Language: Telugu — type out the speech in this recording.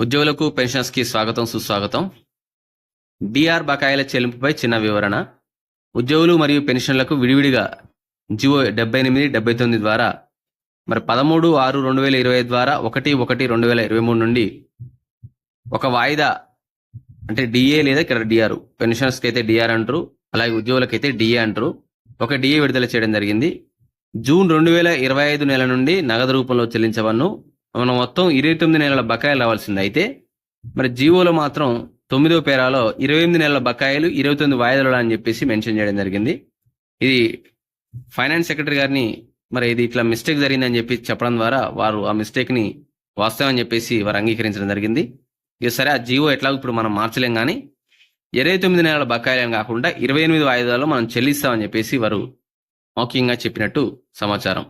ఉద్యోగులకు పెన్షన్స్కి స్వాగతం సుస్వాగతం. డిఆర్ బకాయిల చెల్లింపుపై చిన్న వివరణ. ఉద్యోగులు మరియు పెన్షన్లకు విడివిడిగా జివో డెబ్బై ఎనిమిది డెబ్బై తొమ్మిది ద్వారా మరి పదమూడు ఆరు రెండు వేల ఇరవై ద్వారా ఒకటి ఒకటి రెండు వేల ఇరవై మూడు నుండి ఒక వాయిదా అంటే డిఏ లేదా ఇక్కడ డిఆర్ పెన్షన్స్కి అయితే డిఆర్ అంటారు అలాగే ఉద్యోగులకైతే డిఏ అంటారు. ఒక డిఏ విడుదల చేయడం జరిగింది. జూన్ రెండు వేల ఇరవై ఐదు నెల నుండి నగదు రూపంలో చెల్లించవన్ను మనం మొత్తం ఇరవై తొమ్మిది నెలల బకాయిలు రావాల్సింది. అయితే మరి జీవోలో మాత్రం తొమ్మిదో పేరాలో ఇరవై ఎనిమిది నెలల బకాయిలు ఇరవై తొమ్మిది వాయిదాలు అని చెప్పేసి మెన్షన్ చేయడం జరిగింది. ఇది ఫైనాన్స్ సెక్రటరీ గారిని మరి ఇది ఇట్లా మిస్టేక్ జరిగిందని చెప్పి చెప్పడం ద్వారా వారు ఆ మిస్టేక్ని వాస్తవం అని చెప్పేసి వారు అంగీకరించడం జరిగింది. ఇక సరే ఆ జీవో ఎట్లాగో ఇప్పుడు మనం మార్చలేం కానీ ఇరవై తొమ్మిది నెలల బకాయిలు కాకుండా ఇరవై ఎనిమిది వాయిదాలు మనం చెల్లిస్తామని చెప్పేసి వారు మౌఖికంగా చెప్పినట్టు సమాచారం.